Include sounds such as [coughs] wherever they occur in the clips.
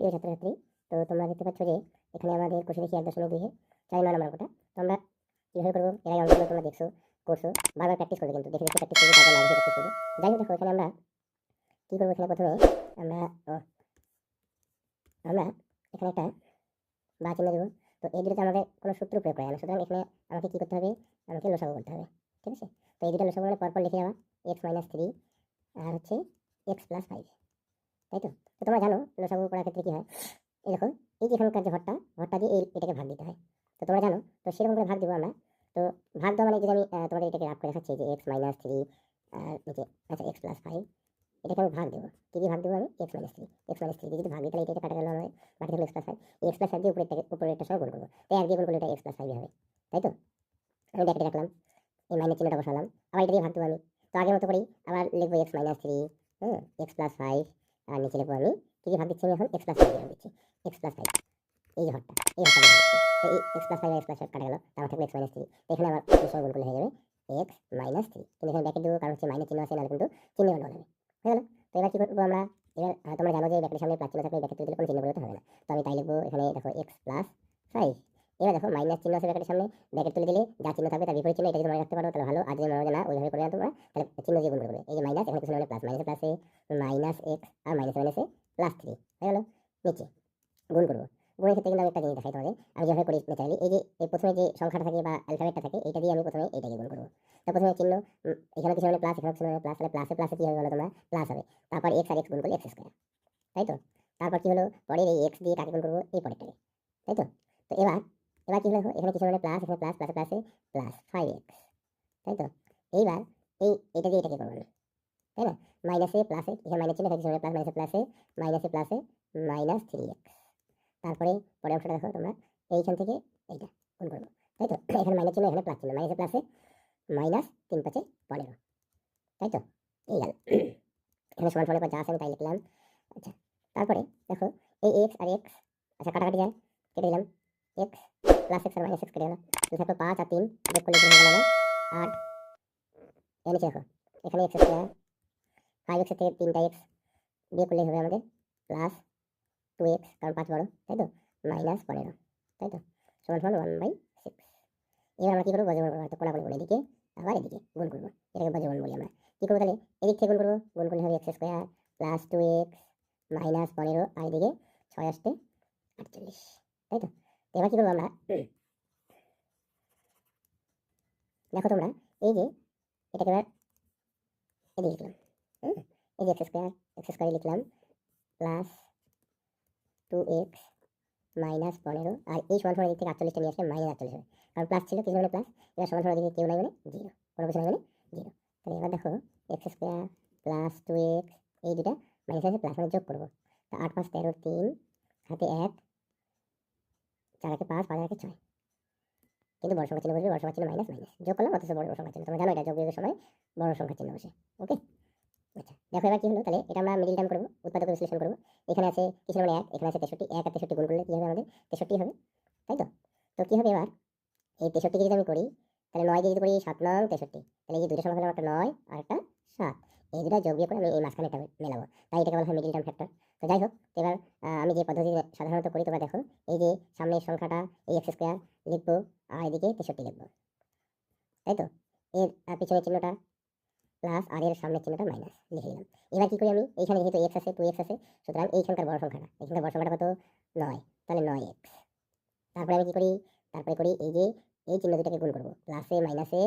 প্রিয় ছাত্রছাত্রী তো তোমরা দেখতে পাচ্ছ যে, এখানে আমাদের কোষে দেখি এক দশমিক দুই চার নয় নম্বর অঙ্কটা তো আমরা কীভাবে করব? এর আগে অঙ্কগুলো তোমরা দেখছ, করছ, বারবার প্র্যাকটিস করবে কিন্তু। দেখে দেখে প্র্যাকটিস করবে, তারপর না প্র্যাকটিস করবে যাই হোক, দেখো, এখানে আমরা কী করব? এখানে প্রথমে আমরা আমরা এখানে একটা বা চিহ্ন দেবো। তো এই দুটোতে আমাদের কোনো সূত্র প্রয়োগ করে না। সুতরাং এখানে আমাকে কী করতে হবে? আমাকে লসাগু করতে হবে। ঠিক আছে? তো এই দুটো লসাগু মানে পরপর লিখে যাওয়া এক্স মাইনাস থ্রি আর হচ্ছে এক্স প্লাস ফাইভ তাই তো? তো তোমরা জানো লসাগু করার ক্ষেত্রে কী হয়? এই দেখো, এই যে এখানকার যে ঘরটা ঘরটা দিয়ে এই এটাকে ভাগ দিতে হয়। তো তোমরা জানো, তো সেরকম করে ভাগ দেবো আমরা। তো ভাগ দেওয়া মানে যদি আমি তোমাদের এটাকে রাখ করে দেখাচ্ছি যে এক্স মাইনাস থ্রি আর আচ্ছা এক্স প্লাস ফাইভ এটাকে আমি ভাগ দেবো। কী দিয়ে ভাগ দেবো আমি? X minus three x minus three যদি ভাগ দিই, তাহলে এটা কাটা গেল আমাদের বাকি থাকল x plus five x plus five দিয়ে উপরেরটাকে উপরেরটার সঙ্গে গুণ করব। তাই এক দিয়ে গুণ করলে এটা এক্স প্লাস ফাইভ হবে। তাই তো? আমি ব্যাকেটে রাখলাম, এই মাইনাস চিহ্নটা বসালাম। আবার এটা দিয়ে ভাগ দেবো আমি। তো আগের মতো করেই আবার লিখব এক্স মাইনাস থ্রি হ্যাঁ এক্স প্লাস ফাইভ আর নিচে লিখব আমি কী দিয়ে ভাগ দিচ্ছি আমি এখন এক্স প্লাস ফাইভ দিচ্ছি এক্স প্লাস ফাইভ এই যে ঘরটা এই দিচ্ছি তো এই x plus five x plus five কাটা গেল, তারপর থাকবে এক্স মাইনাস থ্রি এখানে আবার সঙ্গে গুণ করলে হয়ে যাবে এক্স মাইনাস থ্রি কিন্তু এখানে ব্যাকেট দেবো, কারণ হচ্ছে মাইনাস চিহ্ন আছে, নাহলে কিন্তু চিহ্ন গন্ডগোল হবে হয়ে গেল? তো এবার কী করব আমরা? এবার তোমরা জানো যে ব্যাকেটের সামনে প্লাস চিহ্ন থাকলে ব্যাকেট দিলে কোনো চিহ্ন বলতে হবে না। তো আমি তাই লিখব, এখানে দেখো এক্স প্লাস ফাইভ এবার দেখো মাইনাস চিহ্ন আছে ব্যাকেটের সামনে ব্যাকেট তুলে দিলে যা চিহ্ন থাকবে তার বিপরীত চিহ্ন এটা যদি মনে রাখতে পারো, তাহলে ভালো। আর যদি মনে না, ওইভাবে করে না তোমরা, তাহলে চিহ্ন দিয়ে গুণ করবে এই যে মাইনাস এখানে কিছু প্লাস মাইনাসে প্লাসে মাইনাস এক্স আর মাইনাস মাইনাসে প্লাস থ্রি হয়ে গেল? নিচে। গুণ করব। গুণের ক্ষেত্রে কিন্তু আমি একটা জিনিস দেখাই তোমাদের। আমি যেভাবে করি ন্যাচারালি এই যে, এই প্রথমে যে সংখ্যাটা থাকে বা অ্যালফাবেটটা থাকে এটা দিয়ে আমি প্রথমে এইটাকে গুণ করব। তো প্রথমে চিহ্ন এখানে কিছু প্লাস এখানে কিছু প্লাস তাহলে প্লাসে প্লাসে কী হবে বলো তোমরা? প্লাস হবে। তারপর এক্স আর এক্স গুণ করলে এক্স স্কোয়ার তাই তো? তারপর কি হলো? পরের এই এক্স দিয়ে কাকে গুণ করব? এই পরেরটাকে। তাই তো? তো এবার এবার কি হলো? এখানে কিছু মানে প্লাস এখানে প্লাস প্লাসে প্লাসে প্লাস ফাইভ এক্স তাই তো? এইবার এই, এটা দিয়ে এটাকে করব তাই না? মাইনাসে প্লাসে এখানে মাইনাস ছিল এখানে প্লাস মাইনাসে প্লাসে মাইনাসে প্লাসে মাইনাস থ্রি এক্স তারপরে পরে অংশটা দেখো তোমরা। এইখান থেকে এইটা গুণ করব। তাই তো? [coughs] এখানে মাইনাস ছিল এখানে প্লাস ছিল মাইনাসে প্লাসে মাইনাস তিন পাঁচে পনেরো। তাই তো? এই গেল। [coughs] এখানে সমান সমানের পর যা আছে আমি তাই লিখলাম। আচ্ছা তারপরে দেখো এই এক্স আর এক্স আচ্ছা কাটাকাটি যায় কেটে দিলাম। এক্স এক্স আর মাইনাস এক্স কেটে গেল তাহলে থাকল পাঁচ আর তিন যোগ করলে হয়ে গেল আট এর নিচে দেখো। এখানে এক্স স্কোয়ার ফাইভ এক্সের থেকে তিনটা এক্স বিয়ে করলেই হবে আমাদের। প্লাস টু এক্স কারণ পাঁচ বড়, তাই তো? মাইনাস পনেরো, তাই তো? সমান সমান ওয়ান বাই সিক্স এবার আমরা কী করব? বজ্রগুণ করব হয়তো কোনাগুলো এদিকে আবার এদিকে গুণ করব। এটাকে বজ্রগুণ বলি আমরা। কী করব তাহলে? এদিক থেকে গুণ করব। গুণ করলে হবে x square plus two x minus পনেরো, আর এদিকে ছয় আসতে আটচল্লিশ, তাই তো? এবার কী করব আমরা দেখো তোমরা এই যে এটাকে এবার এদিকে লিখলাম এই যে এক্স স্কোয়ার এক্স স্কোয়ারে লিখলাম প্লাস টু এক্স মাইনাস পনেরো আর এই সমান সমান দিক থেকে আটচল্লিশটা নিয়ে আসলে মাইনাস আটচল্লিশ হবে। কারণ প্লাস ছিল কিছু মানে প্লাস এবার সমান সমান দিকে কেউ নাই মানে জিরো কোনো কিছু নাই মানে জিরো তাহলে এবার দেখো x square plus two x এই দুটা মাইনাস আছে প্লাস মানে যোগ করব। তা আট পাঁচ তেরো তিন হাতে এক চার একে পাঁচ পাঁচ একে ছয় কিন্তু বড় সংখ্যা চিহ্ন বসবে, বড় সংখ্যা চিহ্ন মাইনাস মাইনাস যোগ করলাম, অথচ বড় সংখ্যা চিহ্ন। তোমরা জানো এটা যোগ বিয়োগের সময় বড় সংখ্যা চিহ্ন বসে। ওকে আচ্ছা দেখো এবার কি হলো? তাহলে এটা আমরা মিডিল টার্ম করব, উৎপাদক বিশ্লেষণ করব। এখানে আছে কিছু মানে এক, এখানে আছে তেষট্টি, এক আর তেষট্টি গুণ করলে কী হবে আমাদের? তেষট্টি হবে, তাই তো? তো কী হবে এবার? এই তেষট্টিকে যদি আমি করি, তাহলে নয় দিয়ে যদি করি, সাত নং তেষট্টি। তাহলে এই দুটো সংখ্যা হলো একটা নয় আর একটা সাত। এই দুটো যোগ বিয়োগ করে আমি এই মাঝখানে এটা মেলাবো। তাই এটাকে বলা হয় মিডিল টার্ম ফ্যাক্টর তো যাই হোক এবার আমি যে পদ্ধতি সাধারণত করি তোমরা দেখো, এই যে সামনের সংখ্যাটা, এই এক্স স্কোয়ার লিখব আর এদিকে তেষট্টি লিখব। তাই তো? এর পিছনের চিহ্নটা প্লাস আর এর সামনের চিহ্নটা মাইনাস লিখে দিলাম। এবার কি করি আমি? এইখানে যেহেতু এক্স আছে টু এক্স আছে, সুতরাং এইখানকার বড় সংখ্যাটা এখানকার বড় সংখ্যাটা কত? নয়। তাহলে নয় এক্স তারপরে আমি কি করি? তারপরে করি এই যে, এই চিহ্ন দুটাকে গুণ করব। প্লাসে মাইনাসে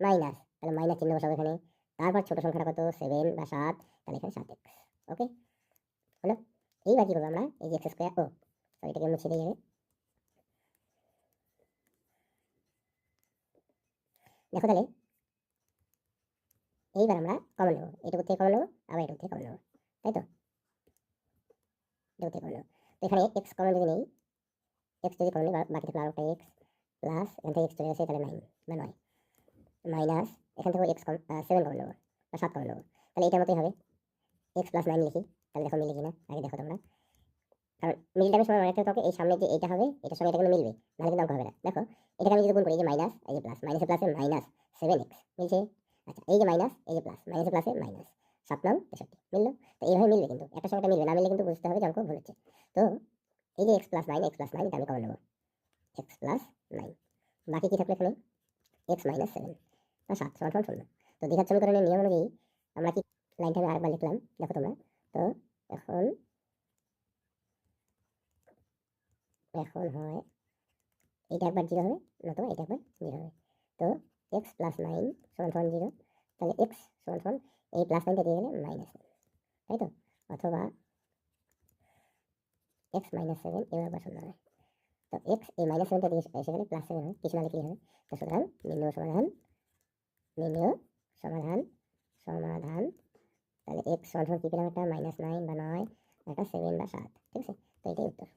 মাইনাস তাহলে মাইনাস চিহ্ন বসাবো এখানে। তারপর ছোট সংখ্যাটা কত? সেভেন বা সাত। তাহলে এখানে সাত এক্স ওকে হলো? এইবার কি করব আমরা? এই যে এক্স স্কোয়ার ও সরি এটাকে মুছে দিয়ে যাবে দেখো তাহলে, এইবার আমরা কমন নেব। এটুকু থেকে কমন নেব, আবার এটুকু থেকে কমন নেব, তাই তো? এটুকু থেকে কমন নেব। তো এখানে এক্স কমন যদি নেই এক্স যদি কমন নেই বাকি থাকলে আরও একটা এক্স প্লাস এখান থেকে এক্স চলে গেছে, তাহলে নাইন বা নয়। মাইনাস এখান থেকে এক্স কম সেভেন কমন নেব, বা সাত কমন নেব। তাহলে এটার মতোই হবে। এক্স প্লাস নাইন লিখি, তাহলে দেখো মিলে কিনা, আগে দেখো তোমরা। কারণ মিডিল টাইমের সময় মনে রাখতে এই সামনে যে এটা হবে, এটার সঙ্গে এটা কিন্তু মিলবে, নাহলে কিন্তু অঙ্ক হবে না। দেখো, এটাকে আমি যদি গুণ করি, এই যে মাইনাস এই যে প্লাস মাইনাসে প্লাসে মাইনাস সেভেন এক্স মিলছে? আচ্ছা এই যে মাইনাস এই যে প্লাস মাইনাসে প্লাসে মাইনাস সাত নং তেষট্টি, মিললো? তো এইভাবে মিলবে কিন্তু, একটা সঙ্গে মিলবে, না মিললে কিন্তু বুঝতে হবে যে অঙ্ক ভুল হচ্ছে। তো এই যে x plus nine x plus nine এটা আমি কমন নেব। এক্স প্লাস নাইন বাকি কী থাকল এখানে? এক্স মাইনাস সেভেন বা সাত, সমান সমান শূন্য তো দ্বিঘাত সমীকরণের নিয়ম অনুযায়ী আমরা কি লাইনটা আরেকবার লিখলাম? দেখো তোমরা। তো এখন এখন হয় এটা একবার জিরো হবে, নতুবা এটা একবার জিরো হবে। তো এক্স প্লাস নাইন সমান সমান জিরো তাহলে এক্স সমান সমান এই প্লাস নাইনটা দিয়ে গেলে মাইনাস তাই তো? অথবা এক্স মাইনাস সেভেন এবার একবার শূন্য হবে। তো এক্স এই মাইনাস সেভেনটা দিয়ে এসে গেলে প্লাস সেভেন হবে কিছু না লিখলেই হবে। তো সুতরাং নির্ণয় সমাধান নির্ণয় সমাধান সমাধান। তাহলে এক্স সমান কী পেলাম একটা? মাইনাস নাইন বা নয়, একটা সেভেন বা সাত। ঠিক আছে? তো এটাই উত্তর।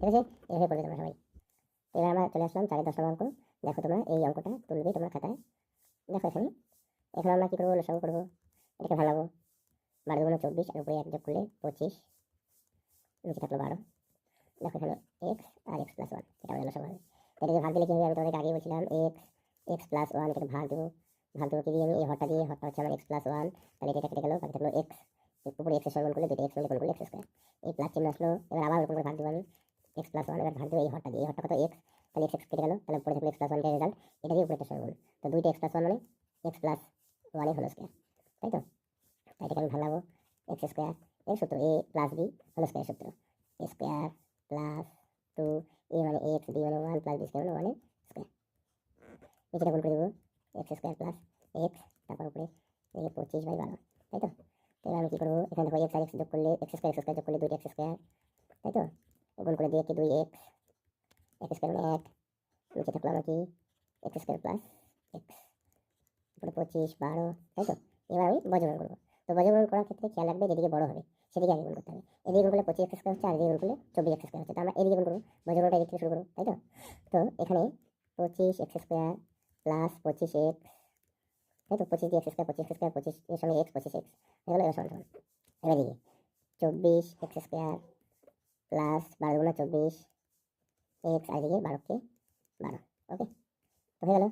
ঠিক আছে? এভাবে করবে তোমরা সবাই। এবার আমরা চলে আসলাম চারের দশ অঙ্ক। দেখো তোমরা এই অঙ্কটা তুলবে তোমরা খাতায় দেখো এখানে। এখানে আমরা কী করব? লসাগু করব। এটাকে ভালাবো বারো দুগুণ চব্বিশ আর উপরে এক যোগ করলে পঁচিশ। নিচে থাকল বারো। দেখো এখানে এক্স আর এক্স প্লাস ওয়ান এটা আমাদের হবে। তো এটাকে ভাগ দিলে কী হবে? আমি তোমাদেরকে আগেই বলছিলাম এক্স এক্স প্লাস ওয়ান এটাকে ভাগ দেবো। ভাগ দেবো কি দিয়ে আমি এই হরটা দিয়ে, হরটা হচ্ছে আমার এক্স প্লাস ওয়ান তাহলে এটা কেটে গেলো, বাকি থাকল এক্স উপরে এক্স সমান করলে দুটো এক্স মিলে গুণ করলে এক্স স্কোয়ার এই প্লাস চিহ্ন আসলো, এবার আবার ওরকম করে ভাগ দেবো আমি এক্স প্লাস ওয়ান এবার ভাগ দেবো এই হরটা দিয়ে, এই হরটা কত এক্স তাহলে এক্স এক্স কেটে গেলো, তাহলে উপরে থাকল এক্স প্লাস ওয়ানটা রেজাল্ট এটা দিয়ে উপরে একটা সমান তো দুইটা এক্স প্লাস ওয়ান মানে এক্স প্লাস ওয়ানই হলো স্কোয়ার তাই তো? তাই এটাকে আমি ভাঙাবো এক্স স্কোয়ার এর সূত্র এ প্লাস বি হলো স্কোয়ার সূত্র। A square plus two a মানে এক্স বি মানে ওয়ান প্লাস বি স্কোয়ার মানে ওয়ানের স্কোয়ার নিচেটা গুণ করে দেবো এক্স স্কোয়ার প্লাস এক্স তারপর উপরে এই পঁচিশ বাই বারো তাই তো? তো আমি কী করব? এখানে দেখো এক্স আর এক্স যোগ করলে এক্স স্কোয়ার এক্স স্কোয়ার যোগ করলে দুইটা এক্স স্কোয়ার তাই তো? গুণ করে দিয়ে কি দুই এক্স এক্স স্কোয়ার মানে এক, নিচে থাকল আমার কি? এক্স স্কোয়ার প্লাস এক্স উপরে পঁচিশ, বারো, তাই তো? এবার আমি বজ্রগ্রহণ করব। তো বজ্রগ্রহণ করার ক্ষেত্রে খেয়াল রাখবে যেদিকে বড় হবে, সেদিকে আগে গুণ করতে হবে। এদিকে গুণ করলে পঁচিশ এক্স স্কোয়ার হচ্ছে আর এদিকে গুণ করলে চব্বিশ এক্স স্কোয়ার হচ্ছে। তো আমরা এদিকে গুণ করব বজ্রগ্রহণটা এদিক থেকে শুরু করব, তাই তো? তো এখানে পঁচিশ এক্স স্কোয়ার প্লাস পঁচিশ এক্স তাই তো পঁচিশ দিয়ে এক্স স্কোয়ার পঁচিশ স্কোয়ার পঁচিশ এর সঙ্গে এক্স পঁচিশ এক্স এগুলো এবার সমান এবার দিকে চব্বিশ এক্স স্কোয়ার প্লাস বারো গুণা চব্বিশ এক্স আর এদিকে বারোকে বারো ওকে তো হয়ে গেল,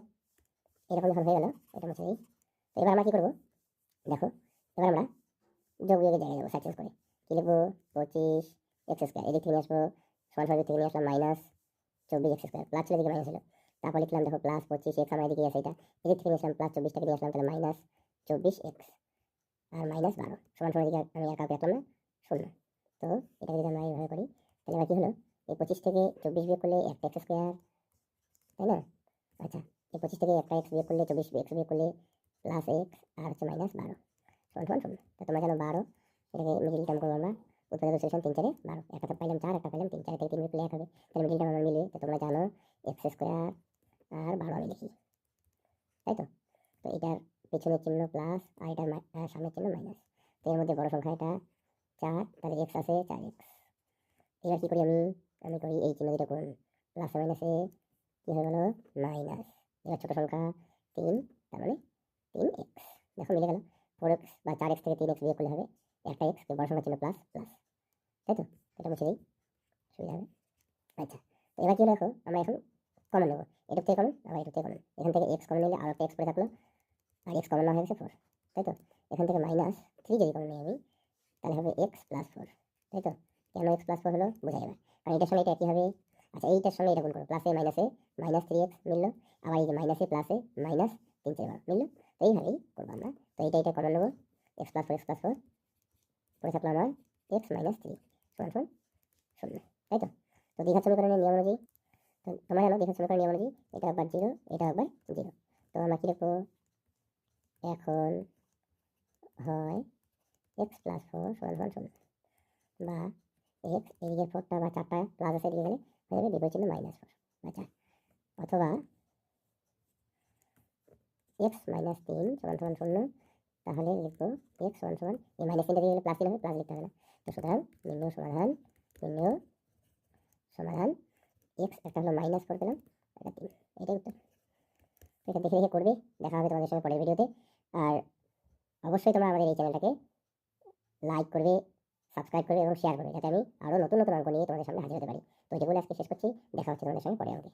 এরকম যখন হয়ে গেল, এটা মুছে দিই তো এবার আমরা কী করব? দেখো, এবার আমরা যোগ বিয়োগের জায়গায় যাব সাইকেন্স করে। কী লিখব? পঁচিশ এক্স স্কোয়ার এদিক থেকে নিয়ে আসব, সমান সমান থেকে নিয়ে আসলাম মাইনাস চব্বিশ এক্স স্কোয়ার প্লাস ছিল এদিকে মাইনাস ছিল। তারপর লিখলাম দেখো প্লাস পঁচিশ এক্স আমার এদিকে আছে এটা। এদিক থেকে নিয়ে আসলাম প্লাস চব্বিশটাকে নিয়ে আসলাম, তাহলে মাইনাস চব্বিশ এক্স আর মাইনাস বারো। সমান সমান এদিকে আমি কাউকে রাখলাম না, শূন্য। তো এটাকে যদি আমরা এইভাবে করি, তাহলে এবার কী হলো? এই পঁচিশ থেকে চব্বিশ বিয়োগ করলে একটা এক্স স্কোয়ার তাই না? আচ্ছা এই পঁচিশ থেকে একটা এক্স বিয়োগ করলে চব্বিশ এক্স বিয়োগ করলে প্লাস এক্স আর হচ্ছে মাইনাস বারো। সমান সমান শূন্য। তো তোমরা জানো বারো, এটাকে মিডিল টার্ম করব আমরা। উৎপাদক সলিউশন তিন চারে বারো। একটা পাইলাম চার একটা পাইলাম তিন। চার থেকে তিন মিলে এক হবে। তাহলে মিডিল টার্ম আমরা মিলিয়ে, তো তোমরা জানো এক্স স্কোয়ার আর বারো আমি লিখি তাই তো তো এটার পেছনের চিহ্ন প্লাস আর এটার সামনের চিহ্ন মাইনাস তো এর মধ্যে বড় সংখ্যা এটা চার, তাহলে এক্স আছে চার এক্স এবার কী করি আমি? আমি করি এই চিহ্ন দুটো গুণ। প্লাস মাইনাসে কী হয়ে গেলো? মাইনাস এবার ছোটো সংখ্যা তিন, তার মানে তিন এক্স দেখো মিলে গেল। ফোর এক্স বা চার এক্স থেকে তিন এক্স বিয়োগ করলে হবে একটা এক্স বড় সংখ্যা ছিল প্লাস প্লাস তাই তো এটা মুছে দিই সুবিধা হবে? আচ্ছা তো এবার কি হলো দেখো? আমরা এখন কমন নেব। এটুক থেকে কমন, আবার এটুক থেকে কমন। এখান থেকে এক্স কমন নিলে আর একটা এক্স পড়ে থাকল, আর এক্স কমন না হয়ে গেছে ফোর তাই তো? এখান থেকে মাইনাস থ্রি যদি কমন নিই আমি তাহলে হবে এক্স প্লাস ফোর তাই তো? কেন এক্স প্লাস ফোর হলো? বোঝা যাবে। কারণ এটার সঙ্গে এটা একই হবে। আচ্ছা এইটার সঙ্গে এটা গুণ করো প্লাসে মাইনাসে মাইনাস থ্রি এক্স মিললো। আবার এই যে মাইনাসে প্লাসে মাইনাস তিন চার বার মিললো। তো এইভাবেই করব আমরা। তো এইটা এটা কমন নেব x plus four x plus four পরে থাকল আমার এক্স মাইনাস থ্রি সমান সমান শূন্য, তাই তো? তো দীঘা সমীকরণের নিয়ম অনুযায়ী তো তোমরা জানো দীঘা সমীকরণের নিয়ম অনুযায়ী এটা একবার জিরো, এটা একবার জিরো। তো আমরা কী লিখব? এখন হয় এক্স প্লাস ফোর সমান সমান শূন্য বা এক্স এদিকে ফোরটা বা চারটা প্লাস আছে এদিকে গেলে হয়ে যাবে বিপরীত চিহ্ন মাইনাস ফোর চার অথবা এক্স মাইনাস তিন সমান সমান শূন্য, তাহলে লিখব এক্স সমান সমান, এই মাইনাস তিনটা দিয়ে গেলে প্লাস তিন হবে প্লাস লিখতে হবে না। তো সুতরাং নির্ণয় সমাধান নির্ণয় সমাধান এক্স একটা হলো মাইনাস এটা তিন এটাই উত্তর। এটা দেখে দেখে করবে। দেখা হবে তোমাদের সঙ্গে পরের ভিডিওতে আর অবশ্যই তোমরা আমাদের এই চ্যানেলটাকে লাইক করবে সাবস্ক্রাইব করবে এবং শেয়ার করবে। যাতে আমি আরও নতুন নতুন অঙ্ক নিয়ে তোমাদের সামনে হাজির হতে পারি। তো যেগুলো আজকে শেষ করছি। দেখা হচ্ছে তোমাদের সঙ্গে পরে অঙ্কে